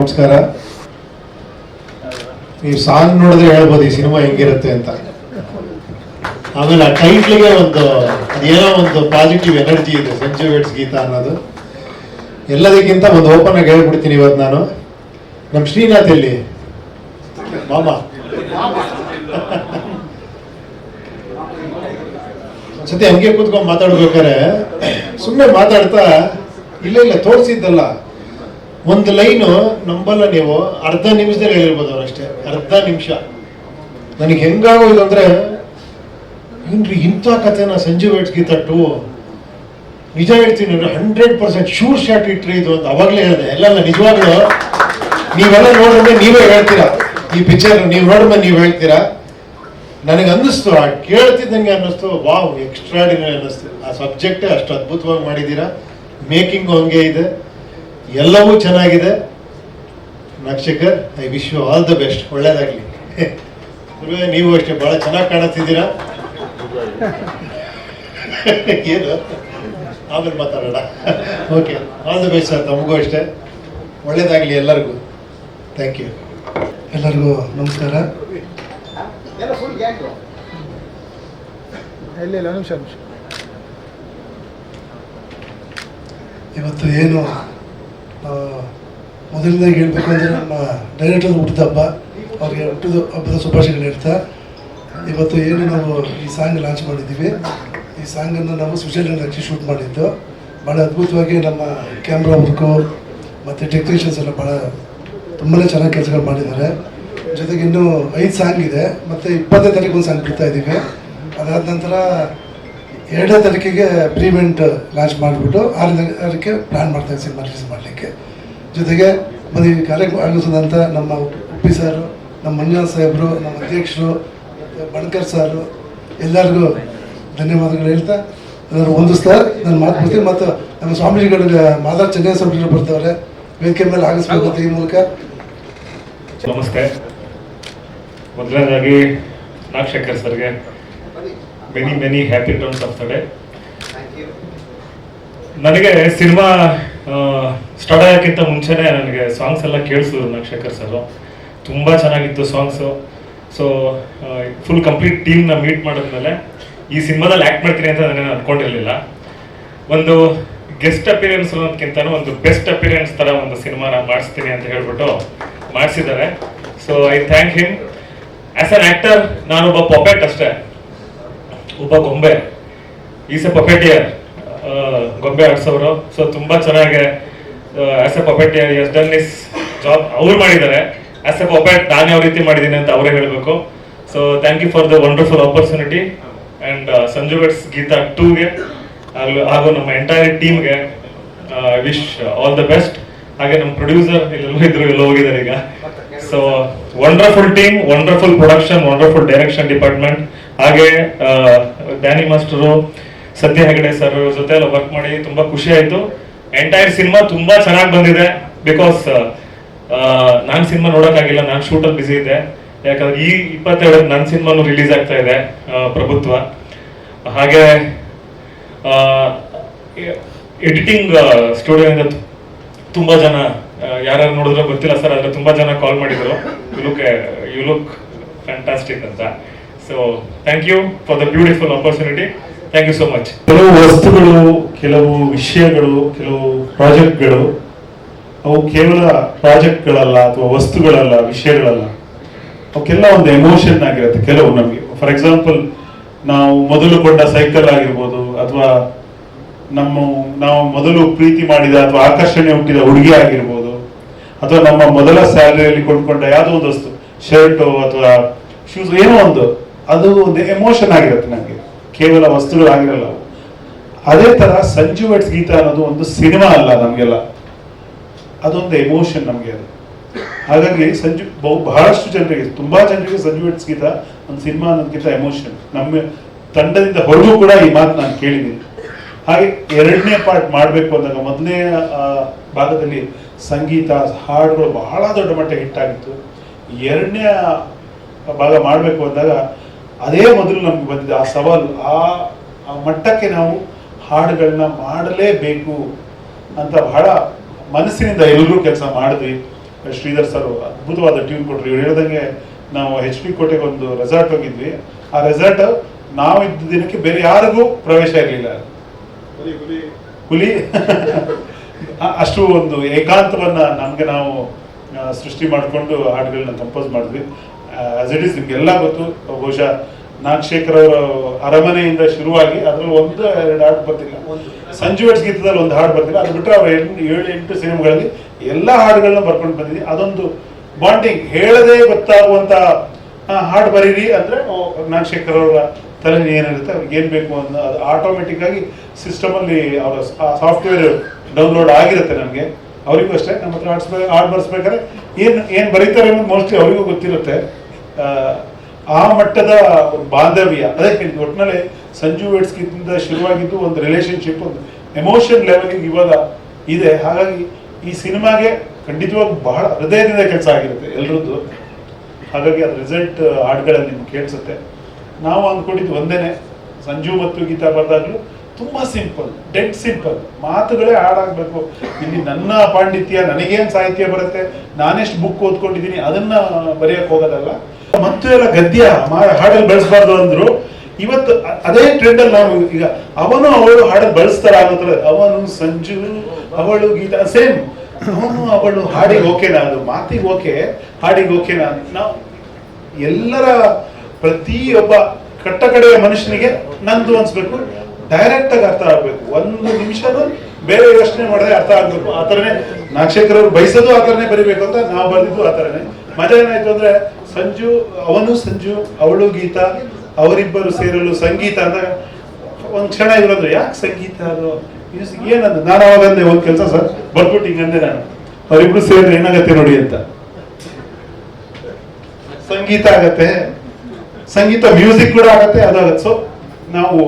ನಮಸ್ಕಾರ. ನೀವು ಸಾಂಗ್ ನೋಡಿದ್ರೆ ಹೇಳ್ಬೋದು, ಈ ಸಿನಿಮಾ ಹೆಂಗಿರುತ್ತೆ ಅಂತ. ಆಮೇಲೆ ಆ ಟೈಟ್ಲಿಗೆ ಒಂದು ಏನೋ ಒಂದು ಪಾಸಿಟಿವ್ ಎನರ್ಜಿ ಇದೆ, ಸಂಜು ವೇಟ್ಸ್ ಗೀತಾ ಅನ್ನೋದು. ಎಲ್ಲದಕ್ಕಿಂತ ಒಂದು ಓಪನ್ ಆಗಿ ಹೇಳ್ಬಿಡ್ತೀನಿ ಇವತ್ತು ನಾನು. ನಮ್ಮ ಶ್ರೀನಾಥ್ ಎಲ್ಲಿ? ಮಾಮ. ಒಂದ್ಸತಿ ಹಂಗೆ ಕೂತ್ಕೊಂಡು ಮಾತಾಡ್ಬೇಕಾರೆ ಸುಮ್ಮನೆ ಮಾತಾಡ್ತಾ, ಇಲ್ಲ ಇಲ್ಲ, ತೋರಿಸಿದ್ದಲ್ಲ. ಒಂದು ಲೈನು ನಂಬಲ್ಲ ನೀವು, ಅರ್ಧ ನಿಮಿಷದಲ್ಲಿ ಹೇಳಿರ್ಬೋದು ಅವರಷ್ಟೇ ಅರ್ಧ ನಿಮಿಷ. ನನಗೆ ಹೆಂಗಾಗೋದು ಅಂದ್ರೆ, ಏನ್ರಿ ಇಂಥ ಕಥೆನ ಸಂಜು ಗೀತ ಟು? ನಿಜ ಹೇಳ್ತೀನಿ ಹಂಡ್ರೆಡ್ ಪರ್ಸೆಂಟ್ ಶೂರ್ ಶಾಟ್ ಇಟ್ರಿ ಇದು ಅಂತ ಅವಾಗಲೇ ಹೇಳಿದೆ. ಎಲ್ಲ ನಿಜವಾಗ್ಲೂ? ನೀವೆಲ್ಲ ನೋಡಿದ್ರೆ ನೀವೇ ಹೇಳ್ತೀರಾ? ಈ ಪಿಕ್ಚರ್ ನೀವು ನೋಡಿದ್ಮೇಲೆ ನೀವು ಹೇಳ್ತೀರಾ? ನನಗೆ ಅನ್ನಿಸ್ತು ಆ ಕೇಳ್ತಿದ್ದಂಗೆ ಅನ್ನಿಸ್ತು, ವಾವ್ ಎಕ್ಸ್ಟ್ರಾಡಿನರಿ ಅನ್ನಿಸ್ತು. ಆ ಸಬ್ಜೆಕ್ಟೇ ಅಷ್ಟು ಅದ್ಭುತವಾಗಿ ಮಾಡಿದ್ದೀರಾ? ಮೇಕಿಂಗ್ ಹಂಗೆ ಇದೆ. ಎಲ್ಲವೂ ಚೆನ್ನಾಗಿದೆ. ನಕ್ಷಕರ್ I wish you all the best ಒಳ್ಳೇದಾಗಲಿ. ನೀವು ಅಷ್ಟೇ ಭಾಳ ಚೆನ್ನಾಗಿ ಕಾಣಿಸ್ತಿದ್ದೀರಾ? ಏನು? ಆಮೇಲೆ ಮಾತಾಡೋಣ. Okay all the best sir ತಮಗೂ ಅಷ್ಟೇ. ಒಳ್ಳೇದಾಗ್ಲಿ ಎಲ್ಲರಿಗೂ. ಥ್ಯಾಂಕ್ ಯು ಎಲ್ಲರಿಗೂ ನಮಸ್ಕಾರ. ನಿಮಿಷ. ಇವತ್ತು ಏನು ಆ, ಹೇಳಬೇಕು ಹೇಳ್ಬೇಕಂದ್ರೆ ನಮ್ಮ ಡೈರೆಕ್ಟರ್ ಹುಟ್ಟಿದ ಹಬ್ಬ. ಅವ್ರಿಗೆ ಹುಟ್ಟಿದ ಹಬ್ಬದ ಶುಭಾಶಯಗಳು ಹೇಳ್ತಾ. ಇವತ್ತು ಏನು ನಾವು ಈ ಸಾಂಗ್ ಲಾಂಚ್ ಮಾಡಿದ್ದೀವಿ. ಈ ಸಾಂಗನ್ನು ನಾವು ಸ್ವಿಟ್ಜರ್ಲೆಂಡ್ ಹಚ್ಚಿ ಶೂಟ್ ಮಾಡಿದ್ದು. ಭಾಳ ಅದ್ಭುತವಾಗಿ ನಮ್ಮ ಕ್ಯಾಮ್ರಾ ವರ್ಕು ಮತ್ತು ಟೆಕ್ನಿಷಿಯನ್ಸ್ ಎಲ್ಲ ಭಾಳ ತುಂಬಾ ಚೆನ್ನಾಗಿ ಕೆಲಸಗಳು ಮಾಡಿದ್ದಾರೆ. ಜೊತೆಗೆ ಇನ್ನೂ ಐದು ಸಾಂಗ್ ಇದೆ. ಮತ್ತು ಇಪ್ಪತ್ತನೇ ತಾರೀಕು ಒಂದು ಸಾಂಗ್ ಬಿಡ್ತಾ ಇದ್ದೀವಿ ಅದಾದ ನಂತರ ಎರಡನೇ ತಾರೀಕಿಗೆ ಪ್ರೀಮೆಂಟ್ ಲಾಂಚ್ ಮಾಡಿಬಿಟ್ಟು ಆರನೇ ತಾರೀಕಿಗೆ ಪ್ಲ್ಯಾನ್ ಮಾಡ್ತಾ ಸಿನಿಮಾ ರಿಲೀಸ್ ಮಾಡಲಿಕ್ಕೆ. ಜೊತೆಗೆ ಈ ಕಾರ್ಯಕ್ರಮ ಆಗಿಸಿದಂಥ ನಮ್ಮ ಉಪ್ಪಿ ಸಾರು ನಮ್ಮ ಮಂಜುನಾಥ್ ಸಾಹೇಬರು, ನಮ್ಮ ಅಧ್ಯಕ್ಷರು, ಬಣಕರ್ ಸಾರು ಎಲ್ಲರಿಗೂ ಧನ್ಯವಾದಗಳು ಹೇಳ್ತಾ, ಎಲ್ಲರೂ ಹೊಂದಿಸ್ತಾ ನಾನು ಮಾತು ಬರ್ತೀನಿ ಮತ್ತು ನಮ್ಮ ಸ್ವಾಮೀಜಿಗಳು ಮಾದಾ ಚೆನ್ನೈ ಸ್ವಾಮೀಜಿಗಳು ಬರ್ತವ್ರೆ. ವೇದಿಕೆ ಮೇಲೆ ಆಗಿಸ್ಬೇಕು ಈ ಮೂಲಕ. ನಮಸ್ಕಾರ ಮೊದಲನೇದಾಗಿ ನಾಗಶೇಖರ್ ಸರ್ಗೆ many many happy terms of the day ನನಗೆ ಸಿನಿಮಾ ಸ್ಟಾರ್ಟ್ ಆಗೋಕ್ಕಿಂತ ಮುಂಚೆನೇ ನನಗೆ ಸಾಂಗ್ಸ್ ಎಲ್ಲ ಕೇಳಿಸಿದ್ರು ನಕ್ಷಕರ್ ಸರ್. ತುಂಬ ಚೆನ್ನಾಗಿತ್ತು ಸಾಂಗ್ಸು ಸೊ ಫುಲ್ ಕಂಪ್ಲೀಟ್ ಟೀಮ್ನ ಮೀಟ್ ಮಾಡಿದ್ಮೇಲೆ ಈ ಸಿನಿಮಾದಲ್ಲಿ ಆ್ಯಕ್ಟ್ ಮಾಡ್ತೀನಿ ಅಂತ ನಾನು ಅಂದ್ಕೊಂಡಿರಲಿಲ್ಲ ಒಂದು ಗೆಸ್ಟ್ ಅಪಿರಿಯನ್ಸ್ ಅನ್ನೋದಕ್ಕಿಂತ ಒಂದು ಬೆಸ್ಟ್ ಅಪಿರಿಯನ್ಸ್ ಥರ ಒಂದು ಸಿನಿಮಾನ ಮಾಡಿಸ್ತೀನಿ ಅಂತ ಹೇಳ್ಬಿಟ್ಟು ಮಾಡಿಸಿದ್ದಾರೆ. So I thank him as an actor ನಾನೊಬ್ಬ ಪೊಪೆಟ್ ಅಷ್ಟೇ. ಒಬ್ಬ ಗೊಂಬೆ, ಈಸ್ ಎ ಪಪೆಟಿಯರ್ ಗೊಂಬೆ ಆಡ್ಸೋರು ಸೊ ತುಂಬಾ ಚೆನ್ನಾಗಿ as a puppeteer is done his job ಅವ್ರು ಮಾಡಿದ್ದಾರೆ. ಆಸ್ ಎ ಪಪೆಟ್ ನಾನು ಯಾವ ರೀತಿ ಮಾಡಿದ್ದೀನಿ ಅಂತ ಅವರೇ ಹೇಳಬೇಕು. So thank you for the wonderful opportunity and Sanju weds Geetha ಟೂಗೆ ಹಾಗೂ ನಮ್ಮ ಎಂಟೈರ್ ಟೀಮ್ಗೆ ವಿಶ್ ಆಲ್ ದ ಬೆಸ್ಟ್ ಹಾಗೆ ನಮ್ಮ ಪ್ರೊಡ್ಯೂಸರ್ ಇಲ್ಲೆಲ್ಲೋ ಇದ್ರು, ಎಲ್ಲ ಹೋಗಿದ್ದಾರೆ ಈಗ. So wonderful team wonderful production wonderful direction department ಹಾಗೆ Danny master Satya Hegde sir ಜೊತೆ ಎಲ್ಲ ವರ್ಕ್ ಮಾಡಿ ತುಂಬಾ ಖುಷಿ ಆಯ್ತು. ಎಂಟೈರ್ ಸಿನಿಮಾ ತುಂಬಾ ಚೆನ್ನಾಗಿ ಬಂದಿದೆ. ಬಿಕಾಸ್ ನಾನು ಸಿನಿಮಾ ನೋಡೋಕ್ಕಾಗಿಲ್ಲ, ನಾನು ಶೂಟಲ್ಲಿ ಬಿಸಿ ಇದ್ದೆ. ಯಾಕಂದ್ರೆ ಈ ಇಪ್ಪತ್ತೆರಡು ನನ್ನ ಸಿನಿಮಾನು ರಿಲೀಸ್ ಆಗ್ತಾ ಇದೆ ಪ್ರಭುತ್ವ. ಹಾಗೆ ಎಡಿಟಿಂಗ್ ಸ್ಟುಡಿಯೋಯಿಂದ ತುಂಬಾ ಜನ ಯಾರು ನೋಡಿದ್ರೆ ಗೊತ್ತಿಲ್ಲ ಸರ್ ಆದರೆ ತುಂಬಾ ಜನ ಕಾಲ್ ಮಾಡಿದ್ರು. You look you look fantastic ಅಂತ. So thank you for the beautiful opportunity thank you so much ಕೆಲವು ವಸ್ತುಗಳು, ಕೆಲವು ವಿಷಯಗಳು, ಕೆಲವು ಪ್ರಾಜೆಕ್ಟ್ಗಳು, ಅವು ಕೇವಲ ಪ್ರಾಜೆಕ್ಟ್ಗಳಲ್ಲ ಅಥವಾ ವಸ್ತುಗಳಲ್ಲ, ವಿಷಯಗಳಲ್ಲ. ಅವಕ್ಕೆಲ್ಲ ಒಂದು ಎಮೋಷನ್ ಆಗಿರುತ್ತೆ ಕೆಲವು ನಮಗೆ. ಫಾರ್ ಎಕ್ಸಾಂಪಲ್ ನಾವು ಮೊದಲು ಕೊಂಡ ಸೈಕಲ್ ಆಗಿರ್ಬೋದು ಅಥವಾ ನಮ್ಮ, ನಾವು ಮೊದಲು ಪ್ರೀತಿ ಮಾಡಿದ ಅಥವಾ ಆಕರ್ಷಣೆ ಹುಟ್ಟಿದ ಹುಡುಗಿ ಆಗಿರ್ಬೋದು ಅಥವಾ ನಮ್ಮ ಮೊದಲ ಸ್ಯಾಲರಿಯಲ್ಲಿ ಕೊಂಡ್ಕೊಂಡ ಯಾವುದೋ ಒಂದು ವಸ್ತು ಶರ್ಟು ಅಥವಾ ಶೂಸ್ ಏನೋ ಒಂದು. ಅದು ಒಂದು ಎಮೋಷನ್ ಆಗಿರುತ್ತೆ ನನಗೆ ಕೇವಲ ವಸ್ತುಗಳಾಗಿರಲ್ಲ. ಅದೇ ತರ ಸಂಜು ವೆಟ್ಸ್ ಗೀತಾ ಅನ್ನೋದು ಒಂದು ಸಿನಿಮಾ ಅಲ್ಲ ನಮಗೆಲ್ಲ. ಅದೊಂದು ಎಮೋಷನ್ ನಮಗೆ ಅದು. ಹಾಗಾಗಿ ಸಂಜು ಬಹು ಬಹಳಷ್ಟು ಜನರಿಗೆ, ತುಂಬಾ ಜನರಿಗೆ ಸಂಜು ವೆಟ್ಸ್ ಗೀತಾ ಒಂದು ಸಿನಿಮಾ ಅನ್ನೋದಕ್ಕಿಂತ ಎಮೋಷನ್ ನಮ್ಮ ತಂಡದಿಂದ ಹೊರಗೂ ಕೂಡ ಈ ಮಾತು ನಾನು ಕೇಳಿದ್ದೀನಿ. ಹಾಗೆ ಎರಡನೇ ಪಾರ್ಟ್ ಮಾಡಬೇಕು ಅಂದಾಗ ಮೊದಲನೇ ಭಾಗದಲ್ಲಿ ಸಂಗೀತ ಹಾಡುಗಳು ಬಹಳ ದೊಡ್ಡ ಮಟ್ಟ ಹಿಟ್ ಆಗಿತ್ತು. ಎರಡನೇ ಭಾಗ ಮಾಡಬೇಕು ಅಂದಾಗ ಅದೇ ಮೊದಲು ನಮ್ಗೆ ಬಂದಿದೆ ಆ ಸವಾಲು. ಆ ಆ ಮಟ್ಟಕ್ಕೆ ನಾವು ಹಾಡುಗಳನ್ನ ಮಾಡಲೇಬೇಕು ಅಂತ ಬಹಳ ಮನಸ್ಸಿನಿಂದ ಎಲ್ಲರೂ ಕೆಲಸ ಮಾಡಿದ್ವಿ. ಶ್ರೀಧರ್ ಸರ್ ಅದ್ಭುತವಾದ ಟ್ಯೂನ್ ಕೊಟ್ಟರು ಇವ್ರು ಹೇಳ್ದಂಗೆ ನಾವು ಎಚ್ ಪಿ ಕೋಟೆಗೆ ಒಂದು ರೆಸಾರ್ಟ್ ಹೋಗಿದ್ವಿ. ಆ ರೆಸಾರ್ಟ್ ನಾವು ಇದ್ದ ದಿನಕ್ಕೆ ಬೇರೆ ಯಾರಿಗೂ ಪ್ರವೇಶ ಇರಲಿಲ್ಲ. ಹುಲಿ ಅಷ್ಟು ಒಂದು ಏಕಾಂತವನ್ನ ನಮ್ಗೆ ನಾವು ಸೃಷ್ಟಿ ಮಾಡಿಕೊಂಡು ಹಾಡುಗಳನ್ನ ಕಂಪೋಸ್ ಮಾಡಿದ್ವಿ. ಆಸ್ ಇಟ್ ಇಸ್ ನಿಮ್ಗೆಲ್ಲ ಗೊತ್ತು. ಬಹುಶಃ ನಾಗಶೇಖರ್ ಅವರ ಅರಮನೆಯಿಂದ ಶುರುವಾಗಿ ಅದ್ರಲ್ಲಿ ಒಂದು, ಎರಡು ಹಾಡು ಬರ್ತಿಲ್ಲ. ಸಂಜು ವೆಟ್ಸ್ ಗೀತದಲ್ಲಿ ಒಂದು ಹಾಡು ಬರ್ತಿಲ್ಲ. ಅದು ಬಿಟ್ಟರೆ ಅವರ ಏಳು, ಎಂಟು ಸಿನಿಮಾಗಳಲ್ಲಿ ಎಲ್ಲ ಹಾಡುಗಳನ್ನ ಬರ್ಕೊಂಡು ಬಂದಿದ್ದೀನಿ. ಅದೊಂದು ಬಾಂಡಿಂಗ್ ಹೇಳದೇ ಗೊತ್ತಾಗುವಂತ ಹಾಡು ಬರೀರಿ ಅಂದ್ರೆ ನಾಗಶೇಖರ್ ಅವರ ತಲೆ ಏನಿರುತ್ತೆ, ಅವ್ರಿಗೆ ಏನ್ ಬೇಕು ಅನ್ನೋ, ಅದು ಆಟೋಮೆಟಿಕ್ ಆಗಿ ಸಿಸ್ಟಮ್ ಅಲ್ಲಿ ಅವರ ಸಾಫ್ಟ್ವೇರ್ ಡೌನ್ಲೋಡ್ ಆಗಿರುತ್ತೆ ನಮಗೆ. ಅವರಿಗೂ ಅಷ್ಟೇ. ನಮ್ಮ ಹತ್ರ ಹಾಡ್ಸ್ಬೇಕು ಹಾಡು ಬರ್ಸ್ಬೇಕಾದ್ರೆ ಏನು ಏನು ಬರೀತಾರೆ ಅನ್ನೋದು ಮೋಸ್ಟ್ಲಿ ಅವರಿಗೂ ಗೊತ್ತಿರುತ್ತೆ. ಆ, ಮಟ್ಟದ ಬಾಂಧವ್ಯ ಅದೇ ಹೇಳಿದ್ದು ಒಟ್ಟಿನಲ್ಲಿ ಸಂಜು ವೇಡ್ಸ್ಗಿಂತ ಶುರುವಾಗಿದ್ದು ಒಂದು ರಿಲೇಶನ್ಶಿಪ್ ಒಂದು ಎಮೋಷನ್ ಲೆವೆಲ್ಗೆ ಇವಾಗ ಇದೆ. ಹಾಗಾಗಿ ಈ ಸಿನಿಮಾಗೆ ಖಂಡಿತವಾಗಿ ಬಹಳ ಹೃದಯದಿಂದ ಕೆಲಸ ಆಗಿರುತ್ತೆ ಎಲ್ರದ್ದು. ಹಾಗಾಗಿ ಅದು ರಿಸಲ್ಟ್ ಹಾಡುಗಳಲ್ಲಿ ನಿಮ್ಗೆ ಕೇಳಿಸುತ್ತೆ. ನಾವು ಅಂದ್ಕೊಂಡಿದ್ದು ಒಂದೇನೆ ಸಂಜು ಮತ್ತು ಗೀತಾ ಬರ್ದಾಗ್ಲೂ ತುಂಬ ಸಿಂಪಲ್ ಡೆಡ್ ಸಿಂಪಲ್ ಮಾತುಗಳೇ ಹಾಡಾಗಬೇಕು. ಇಲ್ಲಿ ನನ್ನ ಪಾಂಡಿತ್ಯ ನನಗೇನು ಸಾಹಿತ್ಯ ಬರುತ್ತೆ ನಾನೆಷ್ಟು ಬುಕ್ ಓದ್ಕೊಂಡಿದ್ದೀನಿ ಅದನ್ನು ಬರೆಯೋಕೆ ಹೋಗೋದಲ್ಲ. ಮತ್ತು ಎಲ್ಲ ಗದ್ಯ ಹಾಡಲ್ಲಿ ಬಳಸಬಾರ್ದು ಅಂದ್ರು. ಇವತ್ತು ಅದೇ ಟ್ರೆಂಡ್ ಅಲ್ಲಿ ನಾವು ಈಗ ಅವನು ಅವಳು ಹಾಡಲ್ಲಿ ಬಳಸ್ತಾರ ಆಗೋದ್ರ ಅವನು ಸಂಜು, ಅವಳು ಗೀತಾ ಸೇಮ್ ಅವನು ಅವಳು ಹಾಡಿಗೆ ಓಕೆನಾ ಅದು ಮಾತಿಗೆ ಓಕೆ ಹಾಡಿಗೆ ಓಕೆನಾ ನಾವು ಎಲ್ಲರ ಪ್ರತಿಯೊಬ್ಬ ಕಟ್ಟ ಕಡೆಯ ಮನುಷ್ಯನಿಗೆ ನಂದು ಅನ್ಸ್ಬೇಕು. ಡೈರೆಕ್ಟ್ ಆಗಿ ಅರ್ಥ ಆಗ್ಬೇಕು. ಒಂದು ನಿಮಿಷನೂ ಬೇರೆ ಯೋಚನೆ ಮಾಡಿದ್ರೆ ಅರ್ಥ ಆಗ್ಬೇಕು. ಆ ಥರನೇ ನಾಗಶೇಖರ್ ಅವ್ರು ಬಯಸೋದು ಆ ಥರನೇ ಬರಿಬೇಕು ಅಂತ ನಾವು ಬರೆದಿದ್ದು ಆ ಥರನೇ. ಮಜಾ ಏನಾಯ್ತು ಅಂದ್ರೆ ಸಂಜು, ಅವನು ಸಂಜು, ಅವಳು ಗೀತ, ಅವರಿಬ್ಬರು ಸೇರಲು ಸಂಗೀತ ಅಂದಾಗ ಒಂದ್ ಕ್ಷಣ ಇರೋದು ಯಾಕೆ ಸಂಗೀತ ಅದು? ಮ್ಯೂಸಿಕ್ ಏನಂದ? ನಾನು ಅವಾಗ ಅಂದೆ ಒಂದ್ ಕೆಲಸ ಸರ್ ಬರ್ಬಿಟ್ಟು ಹಿಂಗಂದೆ ನಾನು. ಅವರಿಬ್ರು ಸೇರಿದ್ರೆ ಏನಾಗತ್ತೆ ನೋಡಿ ಅಂತ. ಸಂಗೀತ ಆಗತ್ತೆ. ಸಂಗೀತ ಮ್ಯೂಸಿಕ್ ಕೂಡ ಆಗತ್ತೆ, ಅದಾಗತ್ತೆ. ಸೊ ನಾವು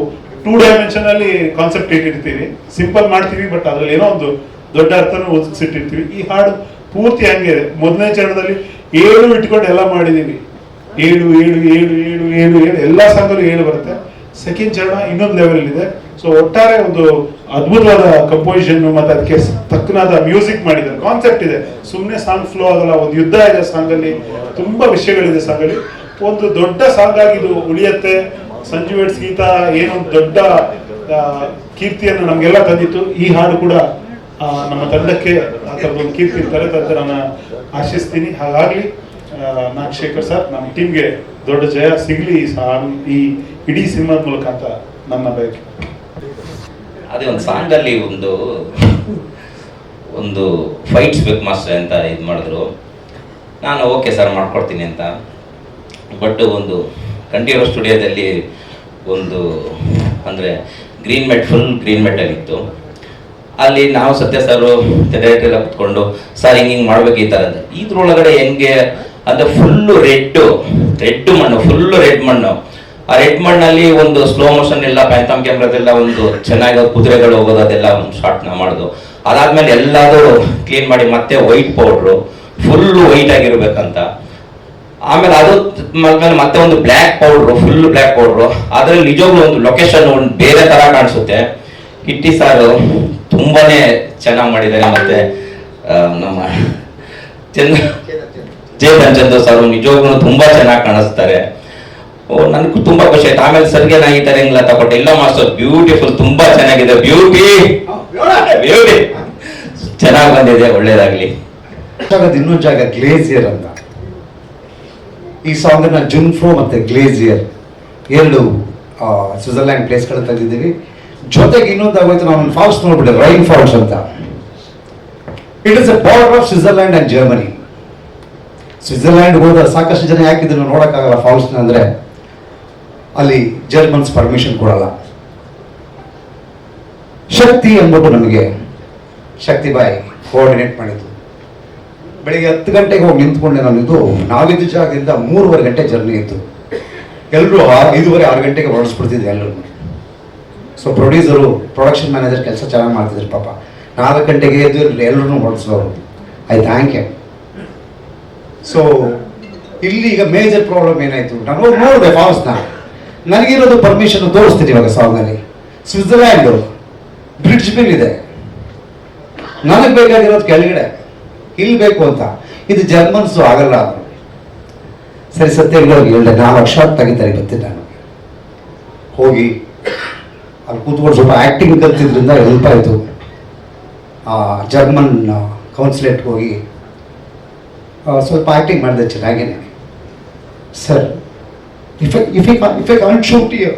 ಟೂ ಡೈಮೆನ್ಷನ್ ಅಲ್ಲಿ ಕಾನ್ಸೆಪ್ಟ್ ಇಟ್ಟಿರ್ತೀವಿ. ಸಿಂಪಲ್ ಮಾಡ್ತೀವಿ ಬಟ್ ಅದ್ರಲ್ಲಿ ಏನೋ ಒಂದು ದೊಡ್ಡ ಅರ್ಥನ ಒದಗಿಸಿಟ್ಟಿರ್ತೀವಿ ಈ ಹಾಡು ಪೂರ್ತಿ ಹಂಗೆ. ಮೊದಲನೇ ಚರಣದಲ್ಲಿ ಏಳು ಇಟ್ಕೊಂಡು ಎಲ್ಲ ಮಾಡಿದೀವಿ. ಏಳು ಏಳು ಏಳು ಏಳು ಏಳು ಏಳು. ಎಲ್ಲ ಸಾಂಗಲ್ಲೂ ಏಳು ಬರುತ್ತೆ. ಸೆಕೆಂಡ್ ಚರಣ ಇನ್ನೊಂದು ಲೆವೆಲ್ ಇದೆ. ಸೊ ಒಟ್ಟಾರೆ ಒಂದು ಅದ್ಭುತವಾದ ಕಂಪೋಸಿಷನ್ ಮತ್ತೆ ಅದಕ್ಕೆ ತಕ್ಕನಾದ ಮ್ಯೂಸಿಕ್ ಮಾಡಿದ್ದಾರೆ. ಕಾನ್ಸೆಪ್ಟ್ ಇದೆ. ಸುಮ್ಮನೆ ಸಾಂಗ್ ಫ್ಲೋ ಆಗಲ್ಲ. ಒಂದು ಯುದ್ಧ ಇದೆ ಸಾಂಗ್ ಅಲ್ಲಿ ತುಂಬಾ ವಿಷಯಗಳಿದೆ ಸಾಂಗ್ ಅಲ್ಲಿ ಒಂದು ದೊಡ್ಡ ಸಾಂಗ್ ಆಗಿ ಇದು ಉಳಿಯತ್ತೆ. ಸಂಜೀವ್ ಗೀತಾ ಏನೊಂದು ದೊಡ್ಡ ಕೀರ್ತಿಯನ್ನು ನಮಗೆಲ್ಲ ತಂದಿತ್ತು. ಈ ಹಾಡು ಕೂಡ ನಮ್ಮ ತಂಡಕ್ಕೆ ಆ ಕೀರ್ತಿ ತರುತ್ತೆ ನಾನು ಆಶಿಸ್ತೀನಿ. ಹಾಗಾಗಿ ನಾಗಶೇಖರ್ ಸರ್, ನಮ್ಮ ಟೀಮ್ಗೆ ದೊಡ್ಡ ಜಯ ಸಿಗ್ಲಿ ಈ ಇಡೀ ಸಿನಿಮಾದ ಮೂಲಕ ಅಂತ ನನ್ನ ಬಯಕೆ ಅದೇ ಒಂದು ಸಾಂಗ್ ಅಲ್ಲಿ ಒಂದು ಒಂದು ಫೈಟ್ಸ್ ಬೇಕು ಮಾಸ್ಟರ್ ಅಂತ ಇದು ಮಾಡಿದ್ರು. ನಾನು ಓಕೆ ಸರ್ ಮಾಡ್ಕೊಡ್ತೀನಿ ಅಂತ. ಬಟ್ ಒಂದು ಕಂಠೀರೋ ಸ್ಟುಡಿಯೋದಲ್ಲಿ ಒಂದು, ಅಂದರೆ green mat full green metal ಇತ್ತು. ಅಲ್ಲಿ ನಾವು ಸತ್ಯ ಸರ್ ಡೈರೆಕ್ಟರ್ ಎಲ್ಲ ಕುತ್ಕೊಂಡು, ಸರ್, ಹಿಂಗೆ ಹಿಂಗೆ ಮಾಡ್ಬೇಕು ಈ ಥರ ಅಂತ. ಇದ್ರೊಳಗಡೆ ಹೆಂಗೆ, ಅಂದರೆ ಫುಲ್ಲು ರೆಡ್ಡು ರೆಡ್ ಮಣ್ಣು ಫುಲ್ಲು ರೆಡ್ ಮಣ್ಣು. ಆ ರೆಡ್ ಮಣ್ಣಲ್ಲಿ ಒಂದು ಸ್ಲೋ ಮೋಷನ್ ಎಲ್ಲ ಪ್ಯಾಂಥಮ್ ಕ್ಯಾಮ್ರಾದೆಲ್ಲ ಒಂದು ಚೆನ್ನಾಗಿ ಕುದುರೆಗಳು ಹೋಗೋದು, ಅದೆಲ್ಲ ಒಂದು ಶಾರ್ಟ್ನ ಮಾಡೋದು. ಅದಾದ್ಮೇಲೆ ಎಲ್ಲಾದರೂ ಕ್ಲೀನ್ ಮಾಡಿ ಮತ್ತೆ ವೈಟ್ ಪೌಡ್ರು ಫುಲ್ ವೈಟ್ ಆಗಿರ್ಬೇಕಂತ. ಆಮೇಲೆ ಅದು ಆದ್ಮೇಲೆ ಮತ್ತೆ ಒಂದು black powder full black powder ಅದರಲ್ಲಿ ನಿಜವಾಗ್ಲೂ ಒಂದು ಲೊಕೇಶನ್ ಒಂದು ಬೇರೆ ತರ ಕಾಣಿಸುತ್ತೆ. ಕಿಟ್ಟಿ ಸಾರು ತುಂಬಾನೇ ಚೆನ್ನಾಗಿ ಮಾಡಿದ್ದಾರೆ ಮತ್ತೆ ನಮ್ಮ ಚಂದ್ರ ಚೇತನ್ ಚಂದ್ರ ಸರ್ ನಿಜವಾಗ್ಲೂ ತುಂಬಾ ಚೆನ್ನಾಗಿ ಕಾಣಿಸ್ತಾರೆ. ನನಗೂ ತುಂಬಾ ಖುಷಿ ಆಯ್ತು. ಆಮೇಲೆ ಸರ್ಗೆ ನಾ ಈ ತರ ಹಿಂಗ್ಲ ತಗೊಟ್ಟೆ ಇಲ್ಲ ಮಾಸ್ಟರ್ ಬ್ಯೂಟಿಫುಲ್ ತುಂಬಾ ಚೆನ್ನಾಗಿದೆ. ಬ್ಯೂಟಿ ಬ್ಯೂಟಿ ಚೆನ್ನಾಗಿ ಬಂದಿದೆ, ಒಳ್ಳೇದಾಗ್ಲಿ. ಇನ್ನೊಂದು ಜಾಗ ಗ್ಲೇಸಿಯರ್ ಅಂತ. ಈ ಸಾಂಗ್ ಜುನ್ಫ್ರೋ ಮತ್ತೆ ಗ್ಲೇಸಿಯರ್ ಎರಡು ಸ್ವಿಟ್ಜರ್ಲ್ಯಾಂಡ್ ಪ್ಲೇಸ್ ಪ್ಲೇಸ್ಗಳು ತಂದಿದ್ದೀವಿ. ಜೊತೆಗೆ ಇನ್ನೊಂದಾಗೋಯ್ತು ನಾವು ಫಾಲ್ಸ್ ನೋಡ್ಬಿಟ್ಟೆ ರೈನ್ ಫಾಲ್ಸ್ ಅಂತ. It is a border of Switzerland and Germany Switzerland ಹೋದ ಸಾಕಷ್ಟು ಜನ ಯಾಕೆ ಇದನ್ನು ನೋಡೋಕ್ಕಾಗಲ್ಲ ಫಾಲ್ಸ್ನ ಅಂದ್ರೆ? ಅಲ್ಲಿ ಜರ್ಮನ್ಸ್ ಪರ್ಮಿಷನ್ ಕೊಡಲ್ಲ. ಶಕ್ತಿ ಎಂಬುದು ನಮಗೆ ಶಕ್ತಿ ಬಾಯಿ ಕೋಆರ್ಡಿನೇಟ್ ಮಾಡಿದ್ದು. ಬೆಳಿಗ್ಗೆ ಹತ್ತು ಗಂಟೆಗೆ ಹೋಗಿ ನಿಂತ್ಕೊಂಡೆ ನಾನು, ಇದು ನಾವಿದ್ದ ಜಾಗದಿಂದ ಮೂರುವರೆ ಗಂಟೆ ಜರ್ನಿ ಇತ್ತು. ಎಲ್ಲರೂ ಐದೂವರೆ, ಆರು ಗಂಟೆಗೆ ಹೊರಡಿಸ್ಬಿಡ್ತಿದ್ದೆ ಎಲ್ಲರೂ ಸೊ ಪ್ರೊಡ್ಯೂಸರು ಪ್ರೊಡಕ್ಷನ್ ಮ್ಯಾನೇಜರ್ ಕೆಲಸ ಚೆನ್ನಾಗಿ ಮಾಡ್ತಿದ್ರು ಪಾಪ. ನಾಲ್ಕು ಗಂಟೆಗೆ ಎದ್ದು ಎಲ್ಲರೂ ಹೊಡೆಸೋರು. ಐ ಥ್ಯಾಂಕ್ ಯು ಸೊ ಇಲ್ಲಿ ಈಗ ಮೇಜರ್ ಪ್ರಾಬ್ಲಮ್ ಏನಾಯ್ತು? ನಾನು ಹೋಗಿ ನೋಡಿದೆ ಫಾಸ್ನ ನನಗಿರೋದು ಪರ್ಮಿಷನ್ ತೋರಿಸ್ತೀನಿ ಇವಾಗ ಸಾಂಗಲ್ಲಿ ಸ್ವಿಟ್ಜರ್ಲ್ಯಾಂಡ್ ಬ್ರಿಡ್ಜ್ ಮೇಲಿದೆ. ನನಗೆ ಬೇಕಾಗಿರೋದು ಕೆಳಗಡೆ. ಇಲ್ಲಿ ಬೇಕು ಅಂತ. ಇದು ಜರ್ಮನ್ಸು ಆಗಲ್ಲ ಸರಿ, ಸತ್ಯ ಸತ್ಯಗಳಿಗೆ ಹೇಳಿದೆ ನಾಲ್ಕು ವರ್ಷ ತೆಗಿತಾರೆ ಗೊತ್ತಿಲ್ಲ ನಾನು ಹೋಗಿ. ಅಲ್ಲಿ ಕೂತ್ಕೊಂಡು ಸ್ವಲ್ಪ ಆ್ಯಕ್ಟಿಂಗ್ ಕಲ್ತಿದ್ರಿಂದ ಹೆಲ್ಪ್ ಆಯಿತು. ಆ ಜರ್ಮನ್ ಕೌನ್ಸಿಲೇಟ್ಗೆ ಹೋಗಿ ಸ್ವಲ್ಪ ಆ್ಯಕ್ಟಿಂಗ್ ಮಾಡಿದೆ ಚೆನ್ನಾಗೇನೆ sir if if if I can't shoot you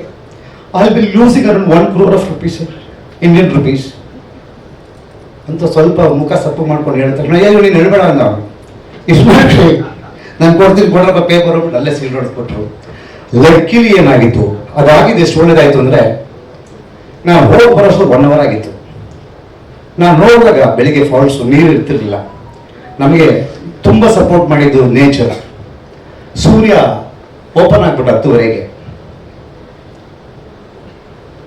I will losing around one crore of rupees sir Indian rupees ಅಂತ ಸ್ವಲ್ಪ ಮುಖ ಸಪ್ಪು ಮಾಡ್ಕೊಂಡು ಹೇಳ್ತಾರೆ ಏನು ನೀನು ಹೇಳ್ಬೇಡ ಅಂದ ಅವನು. ಇಷ್ಟು ನಾನು ಕೊಡ್ತೀನಿ ಕೊಡಪ್ಪ ಪೇಪರ್ ಅಲ್ಲೇ ಸೀಲ್ ಹೊಡೆದ್ಕೊಟ್ರು ಲಕ್ಕಿಲಿ ಏನಾಗಿತ್ತು? ಅದಾಗಿದ್ದು ಎಷ್ಟು ಒಳ್ಳೇದಾಯಿತು ಅಂದರೆ ನಾನು ಹೋಗಿ ಬರೋಷ್ಟು ಒನ್ ಅವರ್ ಆಗಿತ್ತು ನಾನು ನೋಡಿದಾಗ ಬೆಳಿಗ್ಗೆ ಫಾಲ್ಸು ನೀರು ಇರ್ತಿರಲಿಲ್ಲ. ನಮಗೆ ತುಂಬ ಸಪೋರ್ಟ್ ಮಾಡಿದ್ದು ನೇಚರ್ ಸೂರ್ಯ ಓಪನ್ ಆಗ್ಬಿಟ್ಟು ಹತ್ತುವರೆಗೆ.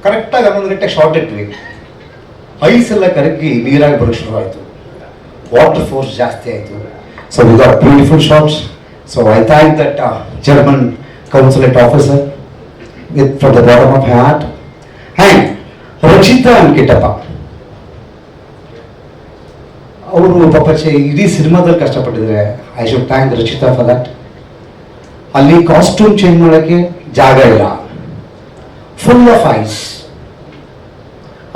ಕರೆಕ್ಟಾಗಿ ಹನ್ನೊಂದು ಗಂಟೆ ಶಾರ್ಟ್ ಇಟ್ವಿ. ಐಸ್ ಎಲ್ಲ ಕರಗಿ ನೀರಾಗಿ ಬರೋಕ್ಕೆ ಶುರುವಾಯಿತು ವಾಟರ್ ಫೋರ್ಸ್ ಜಾಸ್ತಿ ಆಯಿತು. So we got beautiful shots so I thank that German consulate officer with from the bottom of heart and Rachita ಅಂಕಿಟಪ್ಪ ಅವರು ಪಾಪ ಇಡೀ ಸಿನಿಮಾದಲ್ಲಿ ಕಷ್ಟಪಟ್ಟಿದ್ದಾರೆ. I should thank Rachita for that ಅಲ್ಲಿ ಕಾಸ್ಟ್ಯೂಮ್ ಚೇಂಜ್ ಮಾಡೋಕ್ಕೆ ಜಾಗ ಇಲ್ಲ. ಫುಲ್ ಆಫ್ ಐಸ್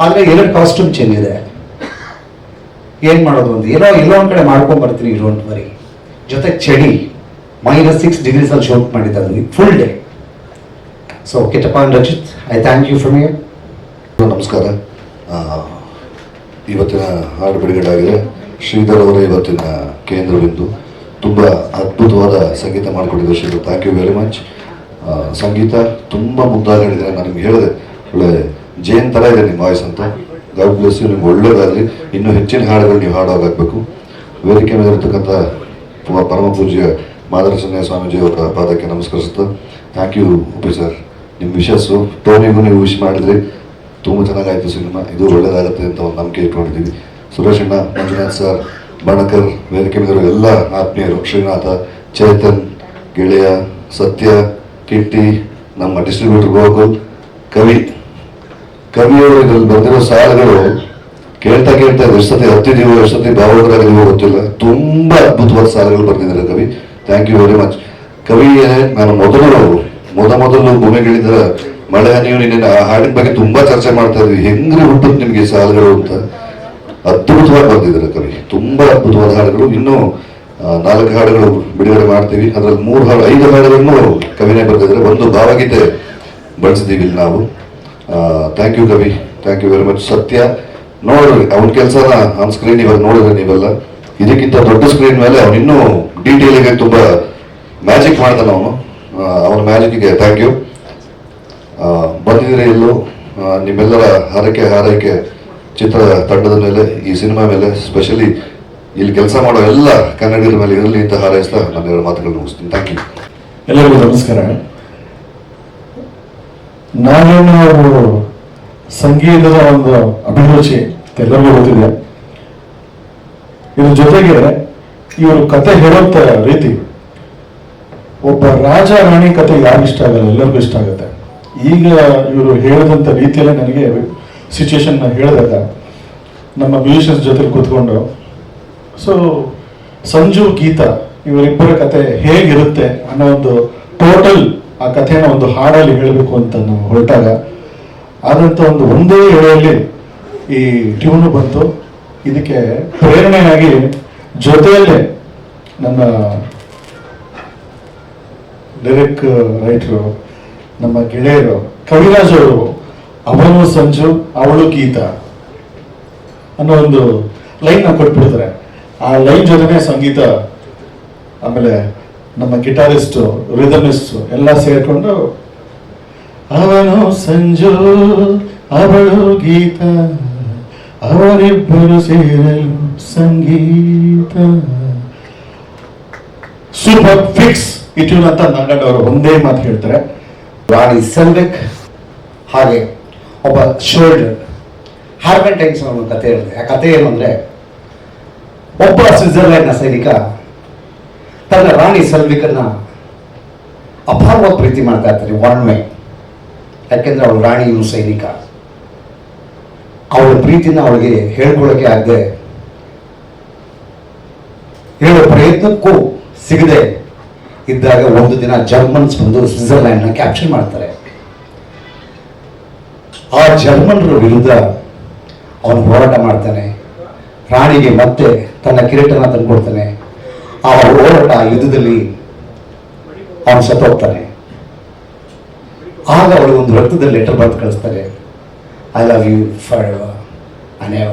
ಆದರೆ ಎರಡು ಕಾಸ್ಟ್ಯೂಮ್ ಚೇಂಜ್ ಇದೆ. ಏನು ಮಾಡೋದು ಒಂದು ಏನೋ ಎಲ್ಲೋ ಒಂದು ಕಡೆ ಮಾಡ್ಕೊಂಡು ಬರ್ತೀನಿ ಡೋಂಟ್ ವರಿ ಜೊತೆ ಚಳಿ ಮೈನಸ್ ಸಿಕ್ಸ್ ಡಿಗ್ರೀಸಲ್ಲಿ ಶೂಟ್ ಮಾಡಿದ್ದು full day so ಕೆಟ್ಟಪ್ಪ Rachita I thank you from you ನಮಸ್ಕಾರ. ಇವತ್ತಿನ ಹಾಡು ಬಿಡುಗಡೆ ಶ್ರೀಧರ್ ಅವರ ಇವತ್ತಿನ ಕೇಂದ್ರ ಬಿಂದು ತುಂಬ ಅದ್ಭುತವಾದ ಸಂಗೀತ ಮಾಡಿಕೊಟ್ಟಿದ್ದಾರೆ Sridhar. Thank you very much ಸಂಗೀತ ತುಂಬ ಮುದ್ದಾಗಿ ನಾನು ನಿಮ್ಗೆ ಹೇಳಿದೆ, ಒಳ್ಳೆ ಜೇನ್ ಥರ ಇದೆ ನಿಮ್ಮ ವಾಯ್ಸ್ ಅಂತ. ಗಾಡ್ ಬ್ಲೆಸ್ ಯು ನಿಮ್ಗೆ ಒಳ್ಳೇದಾಗಲಿ. ಇನ್ನೂ ಹೆಚ್ಚಿನ ಹಾಡುಗಳು ನೀವು ಹಾಡೋಗಾಗಬೇಕು ವೇದಿಕೆ ಮೇಲೆ ಇರತಕ್ಕಂಥ ಪರಮ ಪೂಜ್ಯ ಮಾದರಸನ್ಯ ಸ್ವಾಮೀಜಿ ಅವರ ಪಾದಕ್ಕೆ ನಮಸ್ಕರಿಸುತ್ತಾ. Thank you Uppi sir. ನಿಮ್ಮ ವಿಶಸ್ಸು. ಟೋನಿಗೂ ನೀವು ವಿಶ್ ಮಾಡಿದ್ರಿ. ತುಂಬ ಚೆನ್ನಾಗಾಯಿತು ಸಿನಿಮಾ. ಇದು ಒಳ್ಳೆಯದಾಗುತ್ತೆ ಅಂತ ಒಂದು ನಂಬಿಕೆ ಇಟ್ಕೊಂಡಿದ್ದೀವಿ ಸುರೇಶ್ ಅಣ್ಣ, ಮಂಜುನಾಥ್ ಸರ್, ಬಣಕರ್, ವೇದಿಕೆ ಮೇಲೆ ಎಲ್ಲ ಆತ್ಮೀಯರು, ಶ್ರೀನಾಥ, ಚೇತನ್, ಗೆಳೆಯ, ಸತ್ಯ, ಕಿಟ್ಟಿ, ನಮ್ಮ ಡಿಸ್ಟ್ರಿಬ್ಯೂಟರ್ ಗೋಕುಲ್, ಕವಿ. ಕವಿಯವರು ಇದರಲ್ಲಿ ಬಂದಿರೋ ಸಾಲುಗಳು ಕೇಳ್ತಾ ಕೇಳ್ತಾ ಎಷ್ಟು ಸತಿ ಹತ್ತಿದೀವೋ ಎಷ್ಟು ಸತಿ ಭಾವಕರಾಗಿದೀವೋ ಗೊತ್ತಿಲ್ಲ. ತುಂಬಾ ಅದ್ಭುತವಾದ ಸಾಲುಗಳು ಬರ್ತಿದ್ದಾರೆ ಕವಿ. ಥ್ಯಾಂಕ್ ಯು ವೆರಿ ಮಚ್ ಕವಿ ನಾನು ಮೊದಲು ಮೊದ ಮೊದಲು ಭೂಮಿಗಳಿದ್ರ ಮಳೆ ನೀವು ನಿನ್ನ ಆ ಹಾಡಿನ ಬಗ್ಗೆ ತುಂಬಾ ಚರ್ಚೆ ಮಾಡ್ತಾ ಇದ್ವಿ. ಹೆಂಗ್ರಿ ಹುಟ್ಟುತ್ತೆ ನಿಮ್ಗೆ ಸಾಲುಗಳು ಅಂತ? ಅದ್ಭುತವಾಗಿ ಬರ್ತಿದ್ದಾರೆ ಕವಿ. ತುಂಬಾ ಅದ್ಭುತವಾದ ಹಾಡುಗಳು. ಇನ್ನೂ ನಾಲ್ಕು ಹಾಡುಗಳು ಬಿಡುಗಡೆ ಮಾಡ್ತೀವಿ. ಅದ್ರಲ್ಲಿ ಮೂರು ಹಾಡು, ಐದು ಹಾಡುಗಳನ್ನು ಕವಿನೇ ಬರ್ತಿದ್ದಾರೆ ಒಂದು ಭಾವಗೀತೆ ಬಳಸಿದ್ದೀವಿ ಇಲ್ಲಿ ನಾವು. ಥ್ಯಾಂಕ್ ಯು ಕವಿ. Thank you very much Satya. ನೋಡ್ರಿ, ಅವನ ಕೆಲಸನ ಆನ್ ಸ್ಕ್ರೀನ್ ಇವಾಗ ನೋಡಿದ್ರೆ ನೀವೆಲ್ಲ. ಇದಕ್ಕಿಂತ ದೊಡ್ಡ ಸ್ಕ್ರೀನ್ ಮೇಲೆ ಅವನು ಇನ್ನೂ ಡೀಟೇಲಿಗೆ ತುಂಬಾ ಮ್ಯಾಜಿಕ್ ಮಾಡ್ತಾನೆ ಅವನು. ಅವನ ಮ್ಯಾಜಿಕ್ಗೆ ಥ್ಯಾಂಕ್ ಯು ಬಂದಿದ್ದೀರಿ ಎಲ್ಲೂ ಆ, ನಿಮ್ಮೆಲ್ಲರ ಹಾರೈಕೆ ಹಾರೈಕೆ ಚಿತ್ರ ತಂಡದ ಮೇಲೆ ಈ ಸಿನಿಮಾ ಮೇಲೆ ಸ್ಪೆಷಲಿ ಇಲ್ಲಿ ಕೆಲಸ ಮಾಡೋ ಎಲ್ಲ ಕನ್ನಡಿಗರ ಮೇಲೆ ಇರಲಿ ಅಂತ ಹಾರೈಸ್ತಾ ನಾನು ಮಾತುಗಳು ಮುಗಿಸ್ತೀನಿ. ಥ್ಯಾಂಕ್ ಯು ಎಲ್ಲರಿಗೂ ನಮಸ್ಕಾರ. ನಾನೇನು ಅವರು ಸಂಗೀತದ ಒಂದು ಅಭಿರುಚಿ ಎಲ್ಲರಿಗೂ ಗೊತ್ತಿದೆ. ಇದ್ರ ಜೊತೆಗೆ ಇವರು ಕತೆ ಹೇಳೋಂಥ ರೀತಿ ಒಬ್ಬ ರಾಜ ರಾಣಿ ಕತೆ ಯಾರು ಇಷ್ಟ ಆಗಲ್ಲ ಎಲ್ಲರಿಗೂ ಇಷ್ಟ ಆಗುತ್ತೆ. ಈಗ ಇವರು ಹೇಳಿದಂಥ ರೀತಿಯಲ್ಲೇ ನನಗೆ ಸಿಚುವೇಶನ್ನ ಹೇಳಿದಾಗ ನಮ್ಮ ಮ್ಯೂಸಿಷನ್ಸ್ ಜೊತೆ ಕೂತ್ಕೊಂಡು ಸೊ ಸಂಜು, ಗೀತಾ, ಇವರಿಬ್ಬರ ಕತೆ ಹೇಗಿರುತ್ತೆ ಅನ್ನೋ ಒಂದು ಟೋಟಲ್ ಆ ಕಥೆನ ಒಂದು ಹಾಡಲ್ಲಿ ಹೇಳಬೇಕು ಅಂತ ನಾವು ಹೊರಟಾಗ ಆದಂಥ ಒಂದು ಒಂದೇ ಎಳೆಯಲ್ಲಿ ಈ ಟ್ಯೂನು ಬಂತು. ಇದಕ್ಕೆ ಪ್ರೇರಣೆಯಾಗಿ ಜೊತೆಯಲ್ಲೇ ನನ್ನ ಲಿರಿಕ್ ರೈಟರು ನಮ್ಮ ಗೆಳೆಯರು ಕವಿರಾಜ್ ಅವರು ಅವನು ಸಂಜು, ಅವಳು ಗೀತ ಅನ್ನೋ ಒಂದು ಲೈನ್ ಕೊಟ್ಬಿಡ್ತಾರೆ. ಆ ಲೈನ್ ಜೊತೆನೆ ಸಂಗೀತ, ಆಮೇಲೆ ನಮ್ಮ ಗಿಟಾರಿಸ್ಟು ರಿದಮಿಸ್ಟ್ ಎಲ್ಲ ಸೇರಿಕೊಂಡು, ಅವನು ಸಂಜು, ಅವಳು ಗೀತ, ಅವರಿಬ್ಬರು ಸೇರಲು ಸಂಗೀತ. ಸೂಪರ್ ಫಿಕ್ಸ್ ಇಟ್ಯೂನ್ ಅಂತ ನಂಗಂಡವರು ಒಂದೇ ಮಾತು ಹೇಳ್ತಾರೆ. ರಾಣಿ ಸೆಲ್ವಿಕ್ ಹಾಗೆ ಒಬ್ಬ ಶೋಲ್ಡರ್ ಹಾರ್ಬೆಂಟೈನ್ಸ್ ಅನ್ನೋ ಕಥೆ ಹೇಳಿದೆ ಆ ಏನು ಅಂದರೆ, ಒಬ್ಬ ಸ್ವಿಟ್ಜರ್ಲೆಂಡ್ನ ಸೈನಿಕ ತನ್ನ ರಾಣಿ ಸೆಲ್ವಿಕನ್ನ ಅಪಾರವಾಗಿ ಪ್ರೀತಿ ಮಾಡ್ತಾ ಇರ್ತಾನೆ ಒನ್ ಯಾಕೆಂದ್ರೆ ಅವಳು ರಾಣಿ ಇವ್ನು ಸೈನಿಕ. ಅವಳ ಪ್ರೀತಿನ ಅವಳಿಗೆ ಹೇಳ್ಕೊಳ್ಳೋಕೆ ಆಗದೆ ಹೇಳೋ ಪ್ರಯತ್ನಕ್ಕೂ ಸಿಗದೆ ಇದ್ದಾಗ ಒಂದು ದಿನ ಜರ್ಮನ್ಸ್ ಬಂದು ಸ್ವಿಟ್ಜರ್ಲ್ಯಾಂಡ್ನ ಕ್ಯಾಪ್ಚರ್ ಮಾಡ್ತಾರೆ. ಆ ಜರ್ಮನ್ರ ವಿರುದ್ಧ ಅವನು ಹೋರಾಟ ಮಾಡ್ತಾನೆ. ರಾಣಿಗೆ ಮತ್ತೆ ತನ್ನ ಕಿರೀಟನ ತಂದುಕೊಡ್ತಾನೆ. ಆ ಹೋರಾಟ ಯುದ್ಧದಲ್ಲಿ ಅವನು ಸತ್ತೋಗ್ತಾನೆ ಆಗ ಅವಳು ಒಂದು ರಕ್ತದ ಲೆಟರ್ ಬರೆದು ಕಳಿಸ್ತಾರೆ ಐ ಲವ್ ಯು ಫಾರ್ ಅನೇವ